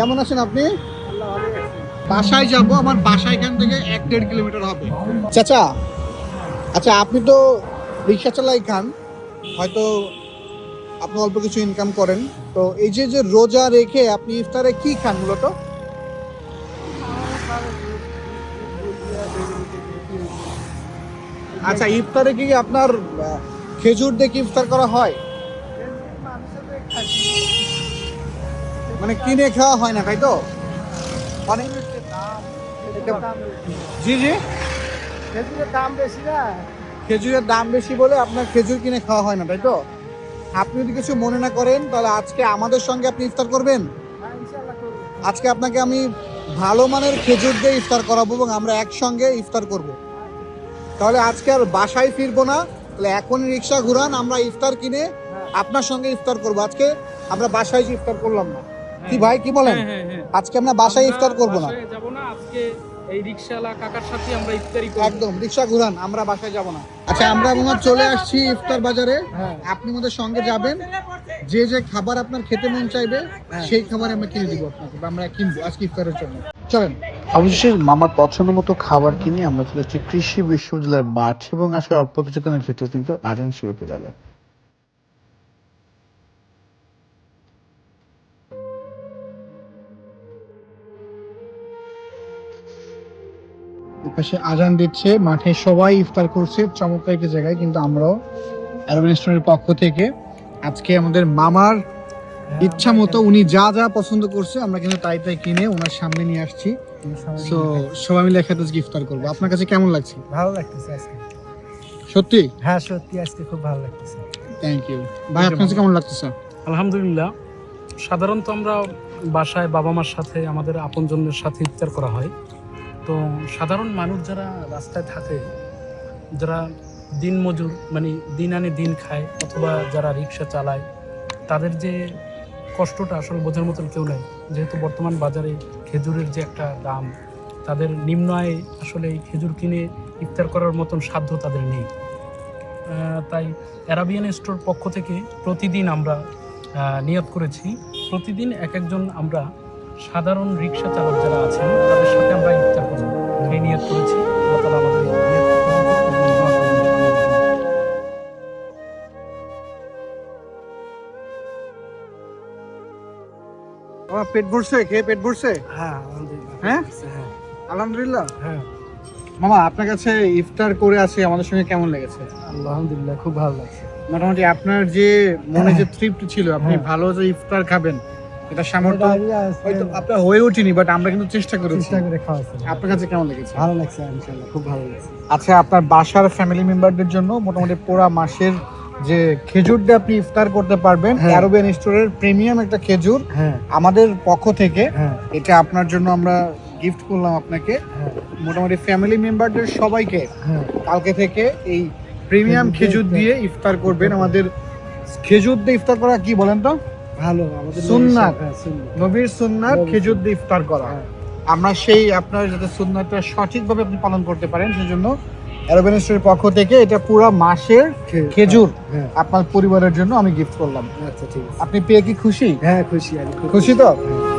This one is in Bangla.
কেমন আছেন আপনি? বাসায় যাব, আমার বাসা এখান থেকে এক দেড় কিলোমিটার হবে। চাচা আচ্ছা আপনি তো রিক্সা চালাই খান, হয়তো আপনি অল্প কিছু ইনকাম করেন। তো এই যে যে রোজা রেখে আপনি ইফতারে কি খান মূলত? আচ্ছা ইফতারে কি আপনার খেজুর দিয়ে ইফতার করা হয়? মানে কিনে খাওয়া হয় না তাই তো? মানে জি জি। খেজুরের দাম বেশি না? খেজুরের দাম বেশি বলে আপনার খেজুর কিনে খাওয়া হয় না তাই তো? আপনি যদি কিছু মনে না করেন তাহলে আজকে আমাদের সঙ্গে আপনি ইফতার করবেন? হ্যাঁ আজকে আপনাকে আমি ভালো মানের খেজুর দিয়ে ইফতার করাবো এবং আমরা একসঙ্গে ইফতার করব। তাহলে আজকে আর বাসায় ফিরবো না তাহলে এখনই রিক্সা ঘুরান আমরা ইফতার কিনে আপনার সঙ্গে ইফতার করব। আজকে আমরা বাসায় যে ইফতার করলাম না। কি ভাই কি বলেন? হ্যাঁ, হ্যাঁ, হ্যাঁ। আজকে আমরা বাসায় ইফতার করব না। যাব না আজকে এই কাকার সাথে আমরা ইফতারি করব। একদম রিক্সা ঘুরান আমরা বাসায় যাব না। আচ্ছা আমরা মনে চলে আসছি ইফতার বাজারে। আপনি আমাদের সঙ্গে যাবেন। যে যে খাবার আপনার খেতে মন চাইবে সেই খাবার আমরা কিনে দিব আপনাকে বা আমরা কিনবো আজকে ইফতারের জন্য। চলেন। অবশেষে মামার পছন্দ মতো খাবার কিনে আমরা চলে কৃষি বিশ্ববিদ্যালয়ের মাঠ এবং আসলে অল্প কিছুক্ষণের ভিতরে কিন্তু আজান শুরু হয়ে গেল পাশে আজান দিচ্ছে মাঠে সবাই ইফতার করছে চমৎকার একটি জায়গায় কিন্তু আমরাও অ্যারোবিন পক্ষ থেকে আজকে আমাদের মামার ইচ্ছা মতো উনি যা যা পছন্দ করছে আমরা কিন্তু তাই তাই কিনে ওনার সামনে নিয়ে আসছি। সো সবাই মিলে একসাথে আজকে ইফতার করব। আপনার কাছে কেমন লাগছে? ভালো লাগতেছে আজকে। সত্যি? হ্যাঁ সত্যি আজকে খুব ভালো লাগতেছে। থ্যাংক ইউ ভাই আপনার কাছে কেমন লাগতেছে? আলহামদুলিল্লাহ সাধারণত আমরা বাসায় বাবা মার সাথে আমাদের আপনজনদের সাথে ইফতার করা হয়। তো সাধারণ মানুষ যারা রাস্তায় থাকে, যারা দিন মজুর মানে দিন আনে দিন খায়, অথবা যারা রিক্সা চালায়, তাদের যে কষ্টটা আসলে বোঝার মতন কেউ নাই। যেহেতু বর্তমান বাজারে খেজুরের যে একটা দাম, তাদের নিম্ন আয়ে আসলে এই খেজুর কিনে ইফতার করার মতন সাধ্য তাদের নেই। তাই অ্যারাবিয়ান স্টোর পক্ষ থেকে প্রতিদিন আমরা নিয়ত করেছি। প্রতিদিন এক একজন আমরা সাধারণ রিক্সা চালক যারা আছেন, তাদের সাথে আমরা ইফতার আমার পেট ভরছে খেয়ে পেট ভরছে? হ্যাঁ আলহামদুলিল্লাহ হ্যাঁ? হ্যাঁ। আলহামদুলিল্লাহ? হ্যাঁ। মামা আপনার কাছে ইফতার করে আসে আমাদের সঙ্গে কেমন লেগেছে? আলহামদুলিল্লাহ খুব ভালো লাগছে। মোটামুটি আপনার যে মনে যে তৃপ্তি ছিল আপনি হ্যাঁ। ভালো যে ইফতার খাবেন এটা সামর্থ্য হয়তো আপনার হয়ে ওঠেনি বাট আমরা কিন্তু চেষ্টা করেছি। চেষ্টা করে খাওয়াচ্ছি। আপনার কাছে কেমন লেগেছে? ভালো লাগছে ইনশাল্লাহ খুব ভালো লাগছে। আচ্ছা আপনার বাসার ফ্যামিলি মেম্বারদের জন্য মোটামুটি পুরো মাসের যে খেজুরটা আপনি ইফতার করতে পারবেন। অ্যারোবিয়ান স্টোরের প্রিমিয়াম একটা খেজুর হ্যাঁ। আমাদের পক্ষ থেকে। হ্যাঁ। এটা আপনার জন্য আমরা গিফট করলাম আপনাকে। হ্যাঁ। মোটামুটি ফ্যামিলি মেম্বারদের সবাইকে কালকে থেকে এই প্রিমিয়াম খেজুর দিয়ে ইফতার করবেন আমাদের। খেজুর দিয়ে ইফতার করা কি বলেন তো? ভালো আমাদের সুন্নাত। নবীর সুন্নাত। খেজুর দিয়ে ইফতার করা। আমরা সেই আপনার যাতে সুন্নাতটা সঠিকভাবে আপনি পালন করতে পারেন সেজন্য অ্যারোবেন স্টোরের পক্ষ থেকে এটা পুরো মাসের খেজুর। হ্যাঁ। আপনার পরিবারের জন্য আমি গিফট করলাম। আচ্ছা ঠিক আছে। আপনি পেয়ে কি খুশি? হ্যাঁ খুশি খুশি। তো? হ্যাঁ।